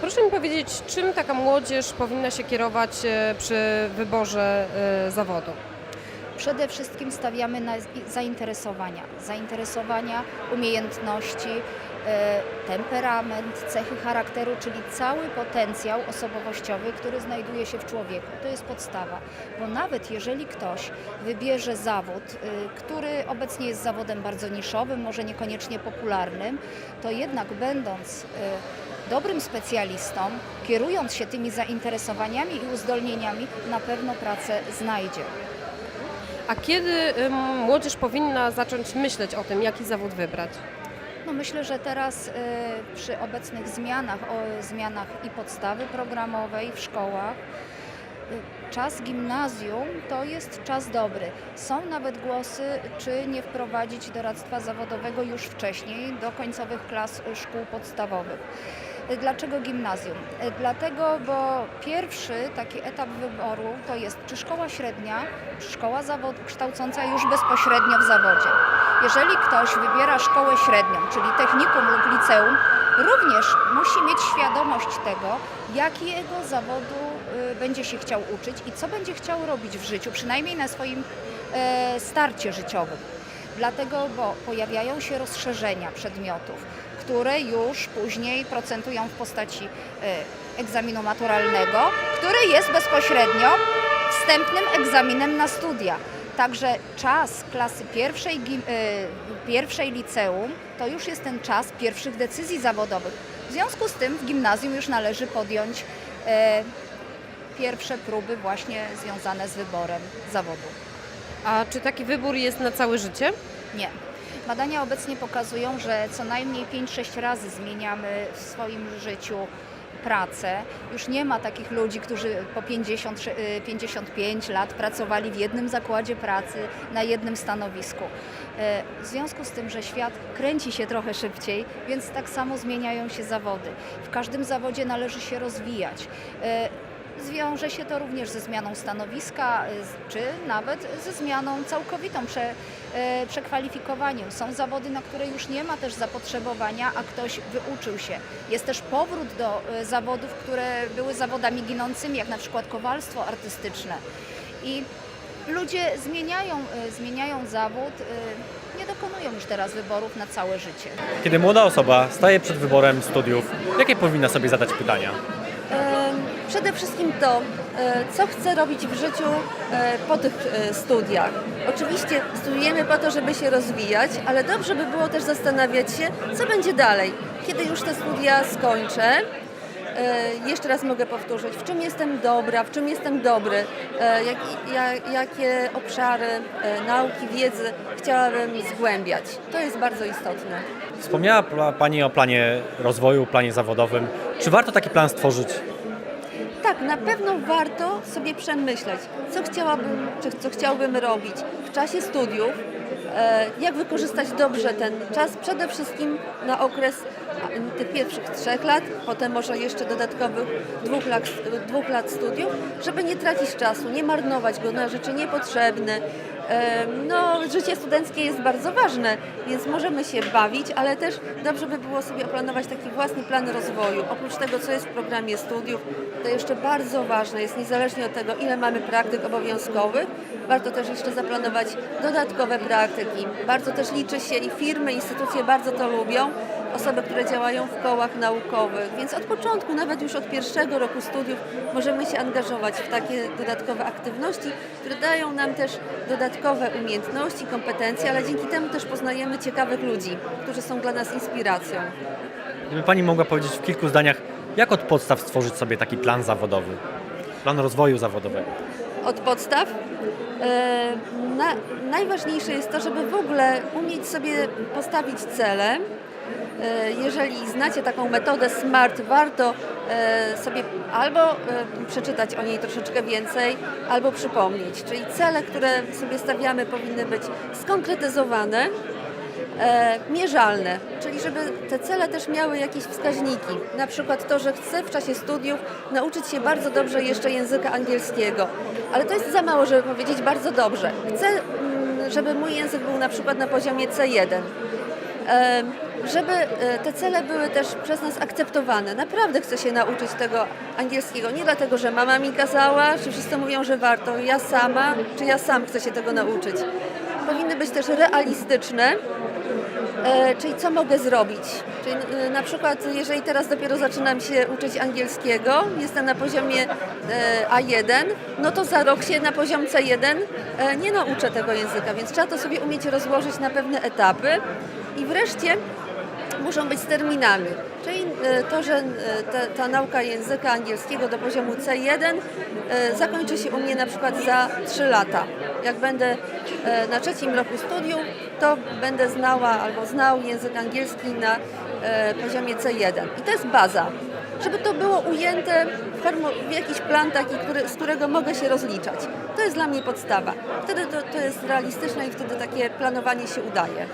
Proszę mi powiedzieć, czym taka młodzież powinna się kierować e, przy wyborze e, zawodu? Przede wszystkim stawiamy na zainteresowania. Zainteresowania, umiejętności, e, temperament, cechy charakteru, czyli cały potencjał osobowościowy, który znajduje się w człowieku. To jest podstawa, bo nawet jeżeli ktoś wybierze zawód, y, który obecnie jest zawodem bardzo niszowym, może niekoniecznie popularnym, to jednak będąc y, dobrym specjalistą, kierując się tymi zainteresowaniami i uzdolnieniami, na pewno pracę znajdzie. A kiedy młodzież powinna zacząć myśleć o tym, jaki zawód wybrać? No myślę, że teraz y, przy obecnych zmianach, o zmianach i podstawy programowej w szkołach, czas gimnazjum to jest czas dobry. Są nawet głosy, czy nie wprowadzić doradztwa zawodowego już wcześniej, do końcowych klas szkół podstawowych. Dlaczego gimnazjum? Dlatego, bo pierwszy taki etap wyboru to jest czy szkoła średnia, czy szkoła zawod kształcąca już bezpośrednio w zawodzie. Jeżeli ktoś wybiera szkołę średnią, czyli technikum lub liceum, również musi mieć świadomość tego, jakiego zawodu będzie się chciał uczyć i co będzie chciał robić w życiu, przynajmniej na swoim e, starcie życiowym. Dlatego, bo pojawiają się rozszerzenia przedmiotów, które już później procentują w postaci e, egzaminu maturalnego, który jest bezpośrednio wstępnym egzaminem na studia. Także czas klasy pierwszej, e, pierwszej liceum to już jest ten czas pierwszych decyzji zawodowych. W związku z tym w gimnazjum już należy podjąć pierwsze próby właśnie związane z wyborem zawodu. A czy taki wybór jest na całe życie? Nie. Badania obecnie pokazują, że co najmniej 5-6 razy zmieniamy w swoim życiu pracę. Już nie ma takich ludzi, którzy po 50, sze- y, 55 lat pracowali w jednym zakładzie pracy, na jednym stanowisku. E, W związku z tym, że świat kręci się trochę szybciej, więc tak samo zmieniają się zawody. W każdym zawodzie należy się rozwijać. Zwiąże się to również ze zmianą stanowiska, y, czy nawet ze zmianą całkowitą, prze, e, przekwalifikowaniem. Są zawody, na które już nie ma też zapotrzebowania, a ktoś wyuczył się. Jest też powrót do e, zawodów, które były zawodami ginącymi, jak na przykład kowalstwo artystyczne. I ludzie zmieniają, zmieniają zawód, nie dokonują już teraz wyborów na całe życie. Kiedy młoda osoba staje przed wyborem studiów, jakie powinna sobie zadać pytania? Przede wszystkim to, e, co chcę robić w życiu e, po tych e, studiach. Oczywiście studiujemy po to, żeby się rozwijać, ale dobrze by było też zastanawiać się, co będzie dalej. Kiedy już te studia skończę, jeszcze raz mogę powtórzyć, w czym jestem dobra, w czym jestem dobry, jak, ja- jakie obszary nauki, wiedzy chciałabym zgłębiać. To jest bardzo istotne. Wspomniała Pani o planie rozwoju, planie zawodowym. Czy warto taki plan stworzyć? Tak, na pewno warto sobie przemyśleć, co chciałabym, czy co chciałbym robić w czasie studiów, e, jak wykorzystać dobrze ten czas, przede wszystkim na okres tych pierwszych trzech lat, potem może jeszcze dodatkowych dwóch lat, dwóch lat studiów, żeby nie tracić czasu, nie marnować go na rzeczy niepotrzebne. No, życie studenckie jest bardzo ważne, więc możemy się bawić, ale też dobrze by było sobie oplanować taki własny plan rozwoju. Oprócz tego, co jest w programie studiów, to jeszcze bardzo ważne jest, niezależnie od tego, ile mamy praktyk obowiązkowych, warto też jeszcze zaplanować dodatkowe praktyki. Bardzo też liczy się i firmy, instytucje bardzo to lubią, osoby, które działają w kołach naukowych, więc od początku, nawet już od pierwszego roku studiów, możemy się angażować w takie dodatkowe aktywności, które dają nam też dodatkowe umiejętności, kompetencje, ale dzięki temu też poznajemy ciekawych ludzi, którzy są dla nas inspiracją. Gdyby Pani mogła powiedzieć w kilku zdaniach, jak od podstaw stworzyć sobie taki plan zawodowy? Plan rozwoju zawodowego. od podstaw. E, Na, najważniejsze jest to, żeby w ogóle umieć sobie postawić cele. E, Jeżeli znacie taką metodę SMART, warto e, sobie albo przeczytać o niej troszeczkę więcej, albo przypomnieć. Czyli cele, które sobie stawiamy, powinny być skonkretyzowane, e, mierzalne, czyli żeby te cele też miały jakieś wskaźniki. Na przykład to, że chcę w czasie studiów nauczyć się bardzo dobrze jeszcze języka angielskiego, ale to jest za mało, żeby powiedzieć bardzo dobrze. Chcę, mm, żeby mój język był na przykład na poziomie C1. em, żeby e, te cele były też przez nas akceptowane. Naprawdę chcę się nauczyć tego angielskiego. Nie dlatego, że mama mi kazała, czy wszyscy mówią, że warto. Ja sama, czy ja sam chcę się tego nauczyć. Powinny być też realistyczne, E, czyli co mogę zrobić? Czyli e, na przykład, jeżeli teraz dopiero zaczynam się uczyć angielskiego, jestem na poziomie e, A1, no to za rok się na poziom C1 e, nie nauczę tego języka, więc trzeba to sobie umieć rozłożyć na pewne etapy. I wreszcie muszą być z terminami. Czyli e, to, że e, ta, ta nauka języka angielskiego do poziomu C1 e, zakończy się u mnie na przykład za 3 lata. Jak będę e, na trzecim roku studiów, to będę znała albo znał język angielski na e, poziomie C1. I to jest baza. Żeby to było ujęte w, jakiś plan taki, który, z którego mogę się rozliczać. To jest dla mnie podstawa. Wtedy to, to jest realistyczne i wtedy takie planowanie się udaje.